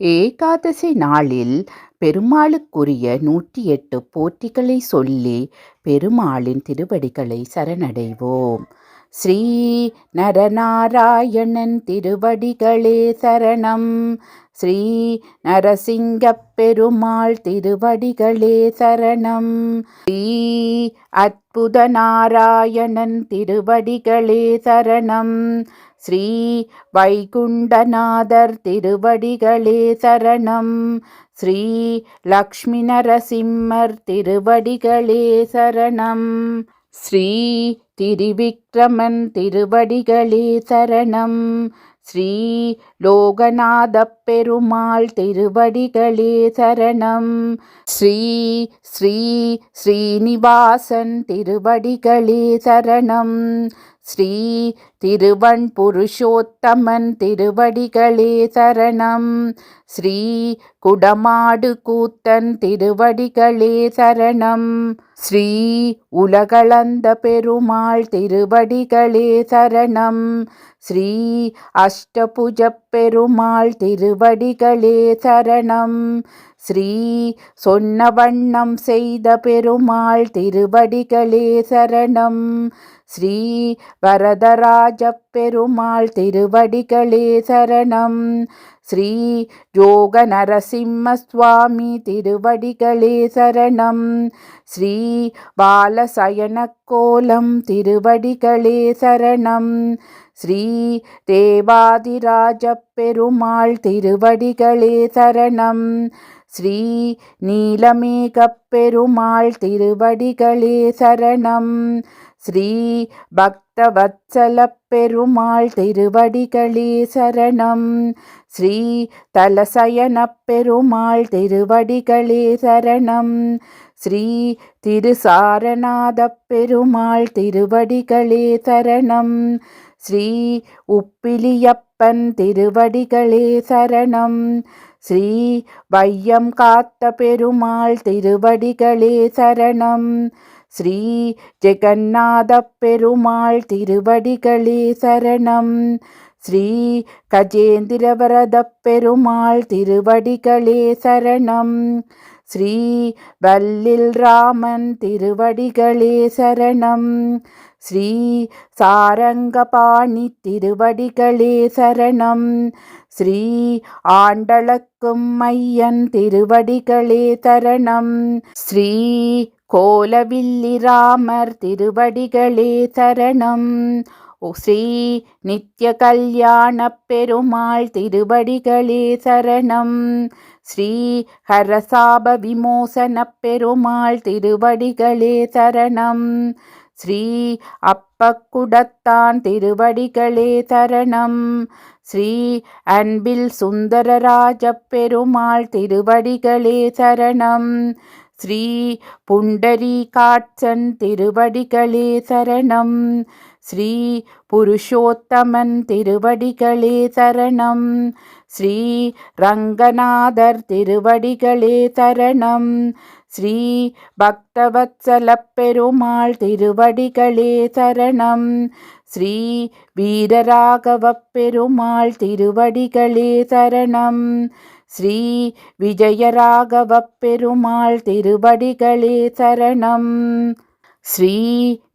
ஏகாதசி நாளில் பெருமாளுக்குரிய நூற்றி எட்டு போற்றிகளை சொல்லி பெருமாளின் திருவடிகளை சரணடைவோம். ஸ்ரீ நரநாராயணன் திருவடிகளே சரணம். ஸ்ரீ நரசிங்கப் பெருமாள் திருவடிகளே சரணம். ஸ்ரீ அற்புத நாராயணன் திருவடிகளே சரணம். ஸ்ரீ வைகுண்டநாதர் திருவடிகளே சரணம். ஸ்ரீ லக்ஷ்மி நரசிம்மர் திருவடிகளே சரணம். ஸ்ரீ திருவிக்ரமன் திருவடிகளே சரணம். ஸ்ரீ லோகநாத பெருமாள் திருவடிகளே சரணம். ஸ்ரீ ஸ்ரீ ஸ்ரீனிவாசன் திருவடிகளே சரணம். ஸ்ரீ திருவன் புருஷோத்தமன் திருவடிகளே சரணம். ஸ்ரீ குடமாடு கூத்தன் திருவடிகளே சரணம். ஸ்ரீ உலகளந்த பெருமாள் திருவடிகளே சரணம். ஸ்ரீ அஷ்டபுஜ பெருமாள் திருவடிகளே சரணம். ஸ்ரீ சொன்ன வண்ணம் செய்த பெருமாள் திருவடிகளே சரணம். ஸ்ரீ வரதராஜ பெருமாள் திருவடிகளே சரணம். ஸ்ரீ யோக நரசிம்ம சுவாமி திருவடிகளே சரணம். ஸ்ரீ பாலசயன கோலம் திருவடிகளே சரணம். ஸ்ரீ தேவாதிராஜ பெருமாள் திருவடிகளே சரணம். ஸ்ரீ நீலமேகப் பெருமாள் திருவடிகளே சரணம். ஸ்ரீ பக்தவத்சல பெருமாள் திருவடிகளே சரணம். ஸ்ரீ தலசயன பெருமாள் திருவடிகளே சரணம். ஸ்ரீ திருசாரநாத பெருமாள் திருவடிகளே சரணம். ஸ்ரீ உப்பிலியப்பன் திருவடிகளே சரணம். ஸ்ரீ வையம் காத்த பெருமாள் திருவடிகளே சரணம். ஸ்ரீ ஜெகநாத பெருமாள் திருவடிகளே சரணம். ஸ்ரீ கஜேந்திரவரத பெருமாள் திருவடிகளே சரணம். ஸ்ரீ வல்லில் ராமன் திருவடிகளே சரணம். ஸ்ரீ சாரங்கபாணி திருவடிகளே சரணம். ஸ்ரீ ஆண்டளக்கும் மையன் திருவடிகளே சரணம். ஸ்ரீ கோலவில்லி ராமர் திருவடிகளே சரணம். ஸ்ரீ நித்ய கல்யாண பெருமாள் திருவடிகளே சரணம். ஸ்ரீ ஹரசாப விமோசன பெருமாள் திருவடிகளே சரணம். ஸ்ரீ அப்பக்குடத்தான் திருவடிகளே சரணம். ஸ்ரீ அன்பில் சுந்தரராஜ பெருமாள் திருவடிகளே சரணம். ஸ்ரீ புண்டரீகாட்சன் திருவடிகளே சரணம். ஸ்ரீ புருஷோத்தமன் திருவடிகளே சரணம். ஸ்ரீ ரங்கநாதர் திருவடிகளே சரணம். ஸ்ரீ பக்தவத்சல பெருமாள் திருவடிகளே சரணம். ஸ்ரீ வீரராகவப் பெருமாள் திருவடிகளே சரணம். ஸ்ரீ விஜயராகவ பெருமாள் திருவடிகளே சரணம். ஸ்ரீ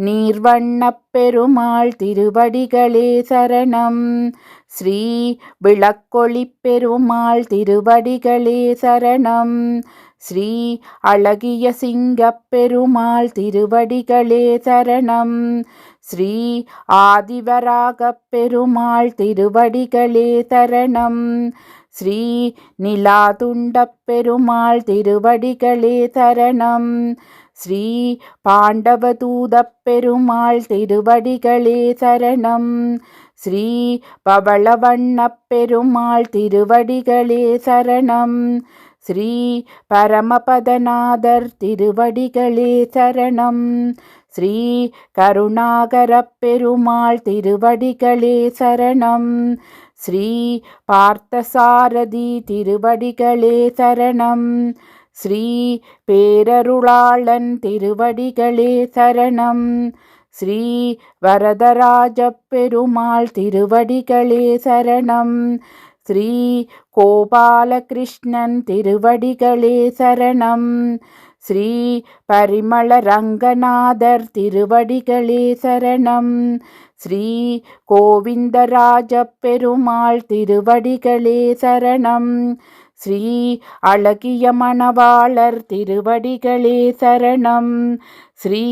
நீர்வண்ணப் பெருமாள் திருவடிகளே சரணம். ஸ்ரீ விளக்கொளி பெருமாள் திருவடிகளே சரணம். ஸ்ரீ அழகிய சிங்கப் பெருமாள் திருவடிகளே சரணம். ஸ்ரீ ஆதிவராகப் பெருமாள் திருவடிகளே சரணம். ஸ்ரீ நிலாதுண்டப் பெருமாள் திருவடிகளே தரணம் ஸ்ரீ பாண்டவதூதப் பெருமாள் திருவடிகளே சரணம். ஸ்ரீ பவளவண்ணப் பெருமாள் திருவடிகளே சரணம். ஸ்ரீ பரமபதநாதர் திருவடிகளே சரணம். ஸ்ரீ கருணாகரப் பெருமாள் திருவடிகளே சரணம். ஸ்ரீ பார்த்தசாரதி திருவடிகளே சரணம். ஸ்ரீ பேரருளாளன் திருவடிகளே சரணம். ஸ்ரீ வரதராஜ பெருமாள் திருவடிகளே சரணம். ஸ்ரீ கோபாலகிருஷ்ணன் திருவடிகளே சரணம். ஸ்ரீ பரிமள ரங்கநாதர் திருவடிகளே சரணம். ஸ்ரீ கோவிந்தராஜ பெருமாள் திருவடிகளே சரணம். ஸ்ரீ அழகிய மணவாளர் திருவடிகளே சரணம். ஸ்ரீ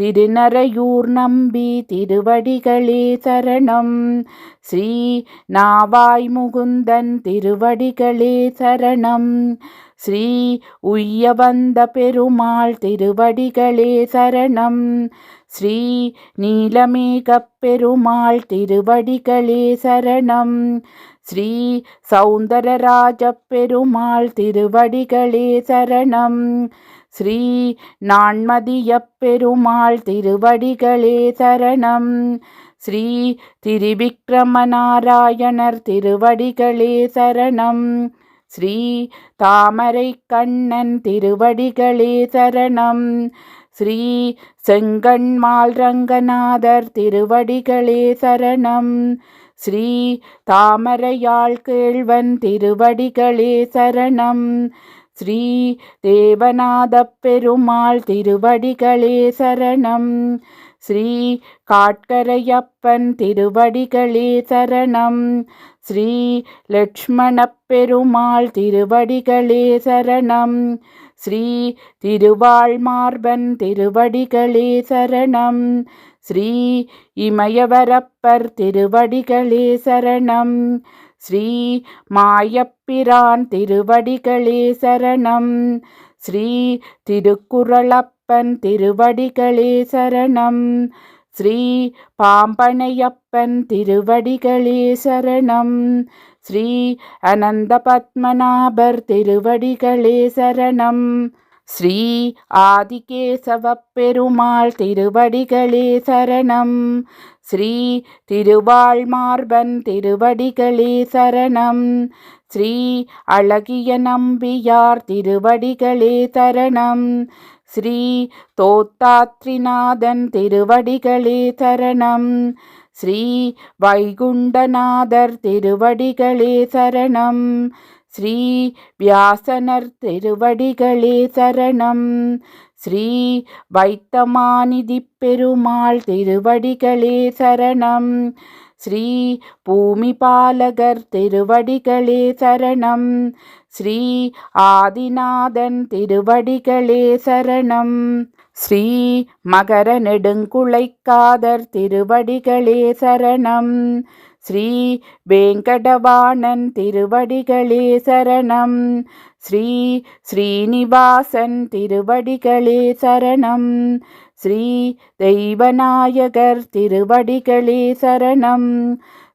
திருநரையூர் நம்பி திருவடிகளே சரணம். ஸ்ரீ நாவாய் முகுந்தன் திருவடிகளே சரணம். ஸ்ரீ உய்ய வந்த பெருமாள் திருவடிகளே சரணம். ஸ்ரீ நீலமேகப்பெருமாள் திருவடிகளே சரணம். ஸ்ரீ சௌந்தரராஜ பெருமாள் திருவடிகளே சரணம். ஸ்ரீ நான்மதியப்பெருமாள் திருவடிகளே சரணம். ஸ்ரீ திருவிக்ரமநாராயணர் திருவடிகளே சரணம். ஸ்ரீ தாமரை கண்ணன் திருவடிகளே சரணம். ஸ்ரீ செங்கண்மால் ரங்கநாதர் திருவடிகளே சரணம். ஸ்ரீ தாமரையாள் கேழ்வன் திருவடிகளே சரணம். ஸ்ரீ தேவநாத பெருமாள் திருவடிகளே சரணம். ஸ்ரீ காட்கரையப்பன் திருவடிகளே சரணம். ஸ்ரீ லக்ஷ்மணப் பெருமாள் திருவடிகளே சரணம். ஸ்ரீ திருவாழ்மார்பன் திருவடிகளே சரணம். ஸ்ரீ இமயவரப்பர் திருவடிகளே சரணம். ஸ்ரீ மாயப்பிரான் திருவடிகளே சரணம். ஸ்ரீ திருக்குறளப்பன் திருவடிகளே சரணம். ஸ்ரீ பாம்பனையப்பன் திருவடிகளே சரணம். ஸ்ரீ அனந்த பத்மநாபர் திருவடிகளே சரணம். ஸ்ரீ ஆதிகேசவப் பெருமாள் திருவடிகளே சரணம். ஸ்ரீ திருவாழ்மார்பன் திருவடிகளே சரணம். ஸ்ரீ அழகிய நம்பியார் திருவடிகளே சரணம். ஸ்ரீ தோத்தாத்ரிநாதன் திருவடிகளே சரணம். ஸ்ரீ வைகுண்டநாதர் திருவடிகளே சரணம். ஸ்ரீ வியாசனர் திருவடிகளே சரணம். ஸ்ரீ வைத்தமாநிதி பெருமாள் திருவடிகளே சரணம். ஸ்ரீ பூமிபாலகர் திருவடிகளே சரணம். ஸ்ரீ ஆதிநாதன் திருவடிகளே சரணம். ஸ்ரீ மகர நெடுங்குழைக்காதர் திருவடிகளே சரணம். ஸ்ரீ வேங்கடவாணன் திருவடிகளே சரணம். ஸ்ரீ ஸ்ரீனிவாசன் திருவடிகளே சரணம். ஸ்ரீ தெய்வநாயகர் திருவடிகளே சரணம்.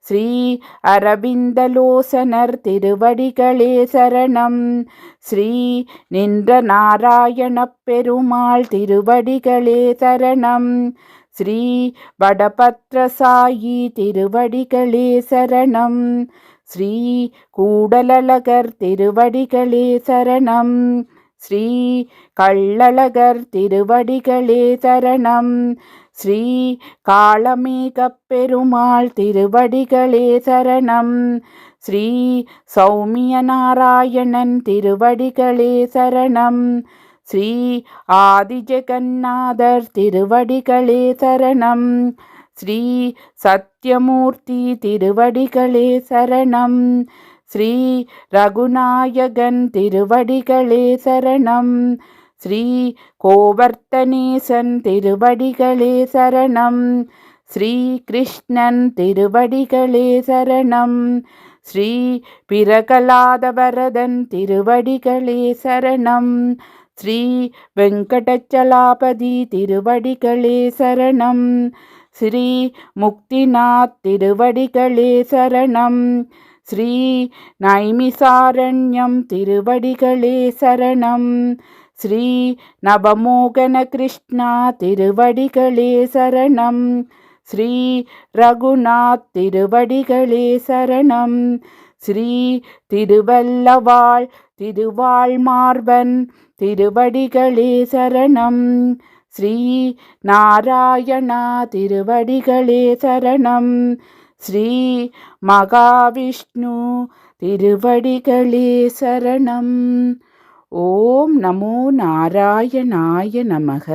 ஸ்ரீ அரவிந்தலோசனர் திருவடிகளே சரணம். ஸ்ரீ நின்ற நாராயணப் பெருமாள் திருவடிகளே சரணம். ஸ்ரீ வடபத்ரசாயி திருவடிகளே சரணம். ஸ்ரீ கூடலழகர் திருவடிகளே சரணம். ஸ்ரீ கள்ளழகர் திருவடிகளே சரணம். ஸ்ரீ காளமேகப் பெருமாள் திருவடிகளே சரணம். ஸ்ரீ சௌமிய நாராயணன் திருவடிகளே சரணம். ஸ்ரீ ஆதிஜெகநாதர் திருவடிகளே சரணம். ஸ்ரீ சத்யமூர்த்தி திருவடிகளே சரணம். ஸ்ரீ ரகுநாயகன் திருவடிகளே சரணம். ஸ்ரீ கோவர்த்தனேசன் திருவடிகளே சரணம். ஸ்ரீ கிருஷ்ணன் திருவடிகளே சரணம். ஸ்ரீ பிரகலாதவரதன் திருவடிகளே சரணம். ஸ்ரீ வெங்கடச்சலாபதி திருவடிகளே சரணம். ஸ்ரீ முக்திநாத் திருவடிகளே சரணம். ஸ்ரீ நைமிசாரண்யம் திருவடிகளே சரணம். ஸ்ரீ நவமோகன கிருஷ்ணா திருவடிகளே சரணம். ஸ்ரீ ரகுநாத் திருவடிகளே சரணம். ஸ்ரீ திருவல்லவாள் திருவாள் மார்பன் திருவடிகளே சரணம். ஸ்ரீ நாராயணா திருவடிகளே சரணம். ஸ்ரீ மகாவிஷ்ணு திருவடிகளே சரணம். ஓம் நமோ நாராயணாய நமக.